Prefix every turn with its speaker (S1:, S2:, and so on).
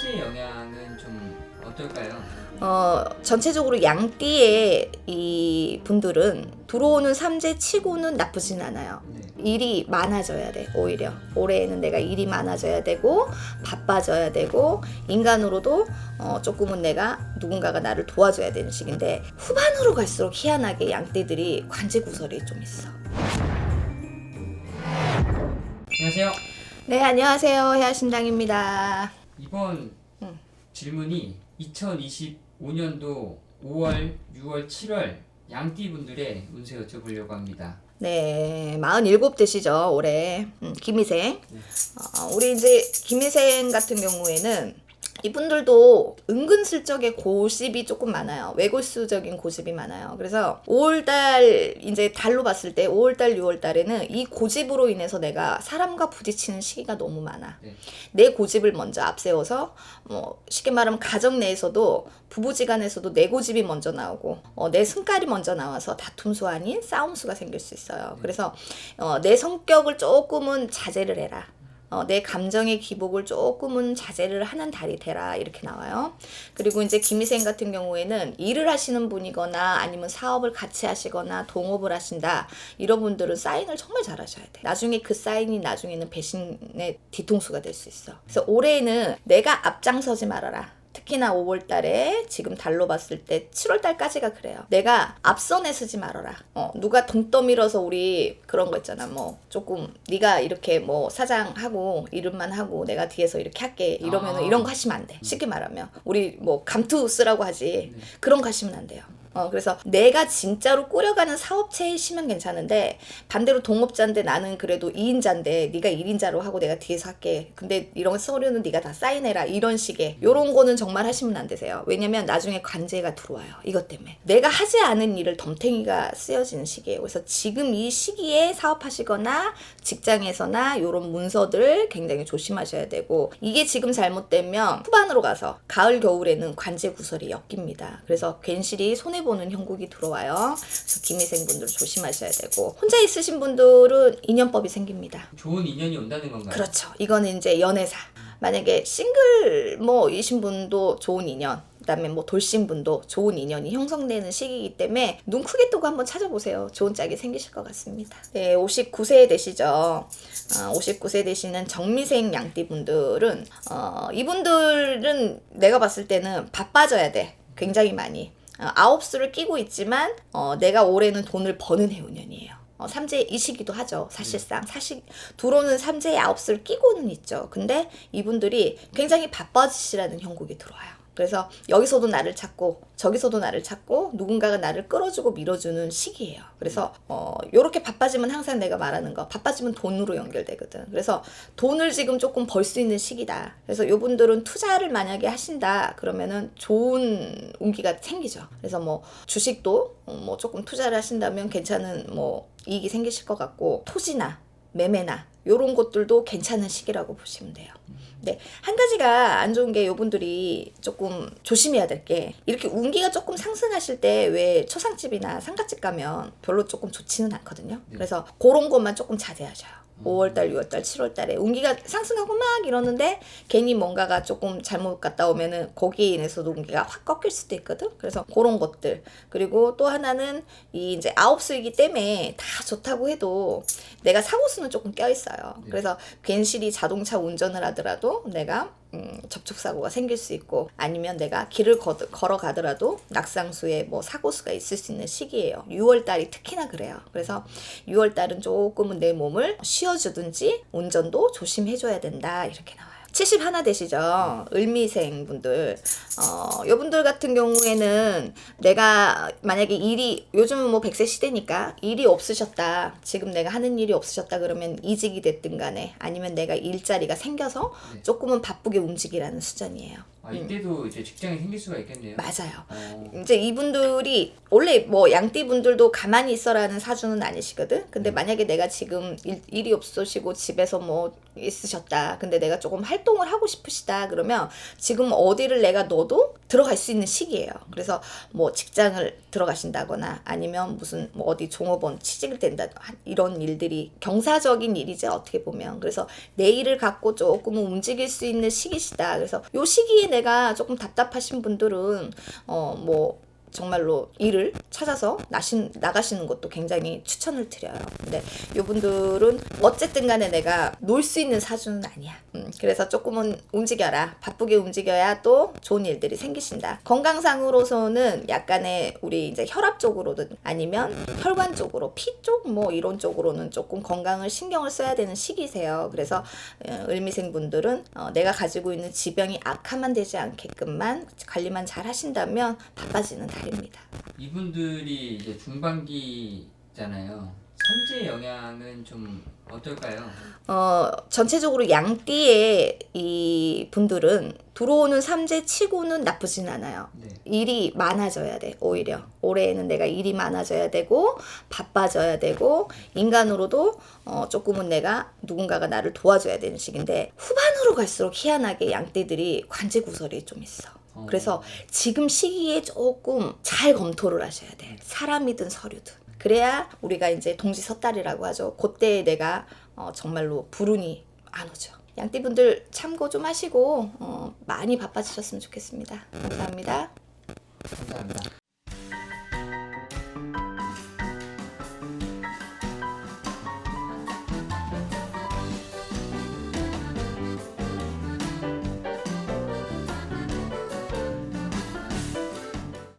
S1: 삼재 영향은 좀 어떨까요?
S2: 어, 전체적으로 양띠의 이 분들은 들어오는 삼재 치고는 나쁘진 않아요.
S1: 네.
S2: 일이 많아져야 돼 오히려 올해에는 내가 일이 많아져야 되고 바빠져야 되고 인간으로도 어, 조금은 내가 누군가가 나를 도와줘야 되는 시기인데 후반으로 갈수록 희한하게 양띠들이 관제 구설이 좀 있어
S1: 안녕하세요.
S2: 네 안녕하세요 해아신당입니다
S1: 이번
S2: 음.
S1: 질문이 2025년도 5월, 6월, 7월 양띠 분들의 운세 여쭤보려고 합니다.
S2: 네 47대시죠 올해 음, 김희생 어, 우리 이제 김희생 같은 경우에는 이분들도 은근슬쩍의 고집이 조금 많아요. 외골수적인 고집이 많아요. 그래서 5월달 이제 달로 봤을 때 5월달, 6월달에는 이 고집으로 인해서 내가 사람과 부딪히는 시기가 너무 많아.
S1: 네.
S2: 내 고집을 먼저 앞세워서 뭐 쉽게 말하면 가정 내에서도 부부지간에서도 내 고집이 먼저 나오고 어, 내 승깔이 먼저 나와서 다툼수 아닌 싸움수가 생길 수 있어요. 그래서 어, 내 성격을 조금은 자제를 해라. 어, 내 감정의 기복을 조금은 자제를 하는 달이 되라 이렇게 나와요. 그리고 이제 김희생 같은 경우에는 일을 하시는 분이거나 아니면 사업을 같이 하시거나 동업을 하신다 이런 분들은 사인을 정말 잘 하셔야 돼. 나중에 그 사인이 나중에는 배신의 뒤통수가 될 수 있어. 그래서 올해는 내가 앞장서지 말아라. 특히나 5월 달에 지금 달로 봤을 때 7월 달까지가 그래요. 내가 앞선에 서지 말아라. 어, 누가 동 떠밀어서 우리 그런 거 있잖아. 뭐 조금 네가 이렇게 뭐 사장하고 이름만 하고 내가 뒤에서 이렇게 할게. 이러면은
S1: 아.
S2: 이런 거 하시면 안 돼. 쉽게 말하면 우리 뭐 감투 쓰라고 하지.
S1: 네.
S2: 그런 거 하시면 안 돼요. 어, 그래서 내가 진짜로 꾸려가는 사업체이시면 괜찮은데 반대로 동업자인데 나는 그래도 2인자인데 네가 1인자로 하고 내가 뒤에서 할게. 근데 이런 서류는 네가 다 사인해라. 이런 식의 요런 거는 정말 하시면 안 되세요. 왜냐면 나중에 관제가 들어와요. 이것 때문에. 내가 하지 않은 일을 덤탱이가 쓰여지는 시기예요. 그래서 지금 이 시기에 사업하시거나 직장에서나 요런 문서들 굉장히 조심하셔야 되고 이게 지금 잘못되면 후반으로 가서 가을 겨울에는 관제 구설이 엮입니다. 그래서 괜시리 손해 보는 형국이 들어와요. 그래서 김희생 분들 조심하셔야 되고 혼자 있으신 분들은 인연법이 생깁니다.
S1: 좋은 인연이 온다는 건가요?
S2: 그렇죠. 이거는 이제 연애사. 만약에 싱글 뭐이신 분도 좋은 인연. 그다음에 뭐 돌신 분도 좋은 인연이 형성되는 시기이기 때문에 눈 크게 뜨고 한번 찾아보세요. 좋은 짝이 생기실 것 같습니다. 네, 59세 되시죠. 어, 59세 되시는 정미생 양띠 분들은 어, 이분들은 내가 봤을 때는 바빠져야 돼. 굉장히 많이. 어, 아홉 수를 끼고 있지만 어, 내가 올해는 돈을 버는 해운년이에요. 어, 삼재이시기도 하죠. 사실상 사실 들어오는 삼재의 아홉 수를 끼고는 있죠. 근데 이분들이 굉장히 바빠지시라는 형국이 들어와요. 그래서 여기서도 나를 찾고 저기서도 나를 찾고 누군가가 나를 끌어주고 밀어주는 시기예요. 그래서 어 요렇게 바빠지면 항상 내가 말하는 거 바빠지면 돈으로 연결되거든. 그래서 돈을 지금 조금 벌 수 있는 시기다. 그래서 요분들은 투자를 만약에 하신다 그러면은 좋은 운기가 생기죠. 그래서 뭐 주식도 어, 뭐 조금 투자를 하신다면 괜찮은 뭐 이익이 생기실 것 같고 토지나 매매나 요런 것들도 괜찮은 시기라고 보시면 돼요. 네, 한 가지가 안 좋은 게 요분들이 조금 조심해야 될 게 이렇게 운기가 조금 상승하실 때 왜 초상집이나 상가집 가면 별로 조금 좋지는 않거든요.
S1: 네.
S2: 그래서 그런 것만 조금 자제하셔요. 5월달, 6월달, 7월달에 운기가 상승하고 막 이러는데 괜히 뭔가가 조금 잘못 갔다 오면은 거기에 인해서도 운기가 확 꺾일 수도 있거든. 그래서 그런 것들 그리고 또 하나는 이 이제 아홉 수이기 때문에 다 좋다고 해도 내가 사고 수는 조금 껴 있어요.
S1: 네.
S2: 그래서 괜시리 자동차 운전을 하더라도 내가 음, 접촉사고가 생길 수 있고 아니면 내가 길을 거, 걸어가더라도 낙상수에 뭐 사고수가 있을 수 있는 시기예요. 6월달이 특히나 그래요. 그래서 6월달은 조금은 내 몸을 쉬어주든지 운전도 조심해줘야 된다 이렇게 나와요. 70 하나 되시죠? 을미생 분들. 어, 요분들 같은 경우에는 내가 만약에 일이, 요즘은 뭐 100세 시대니까 일이 없으셨다. 지금 내가 하는 일이 없으셨다 그러면 이직이 됐든 간에 아니면 내가 일자리가 생겨서
S1: 네.
S2: 조금은 바쁘게 움직이라는 수준이에요.
S1: 아, 이때도 이제 직장이 생길 수가 있겠네요.
S2: 맞아요.
S1: 어,
S2: 이제 이분들이 원래 뭐 양띠 분들도 가만히 있어라는 사주는 아니시거든. 근데
S1: 음.
S2: 만약에 내가 지금 일, 일이 없으시고 집에서 뭐 있으셨다. 근데 내가 조금 활동을 하고 싶으시다. 그러면 지금 어디를 내가 넣어도 들어갈 수 있는 시기예요. 그래서 뭐 직장을 들어가신다거나 아니면 무슨 뭐 어디 종업원 취직을 된다 이런 일들이 경사적인 일이죠 어떻게 보면 그래서 내 일을 갖고 조금 움직일 수 있는 시기시다. 그래서 요 시기에 내가 조금 답답하신 분들은 어뭐 정말로 일을 찾아서 나신, 나가시는 것도 굉장히 추천을 드려요. 근데 요분들은 어쨌든 간에 내가 놀 수 있는 사주는 아니야. 음, 그래서 조금은 움직여라. 바쁘게 움직여야 또 좋은 일들이 생기신다. 건강상으로서는 약간의 우리 이제 혈압 쪽으로든 아니면 혈관 쪽으로 피 쪽 뭐 이런 쪽으로는 조금 건강을 신경을 써야 되는 시기세요. 그래서 어, 을미생 분들은 어, 내가 가지고 있는 지병이 악화만 되지 않게끔만 관리만 잘 하신다면 바빠지는 달입니다.
S1: 이분들이 이제 중반기잖아요. 삼재 영향은 좀 어떨까요?
S2: 어, 전체적으로 양띠의 이 분들은 들어오는 삼재 치고는 나쁘진 않아요.
S1: 네.
S2: 일이 많아져야 돼, 오히려. 올해에는 내가 일이 많아져야 되고, 바빠져야 되고, 인간으로도 어, 조금은 내가 누군가가 나를 도와줘야 되는 시기인데, 후반으로 갈수록 희한하게 양띠들이 관제 구설이 좀 있어.
S1: 어.
S2: 그래서 지금 시기에 조금 잘 검토를 하셔야 돼. 사람이든 서류든. 그래야 우리가 이제 동지 섣달이라고 하죠. 그때 내가 어, 정말로 불운이 안 오죠. 양띠분들 참고 좀 하시고 어, 많이 바빠지셨으면 좋겠습니다. 감사합니다.
S1: 감사합니다.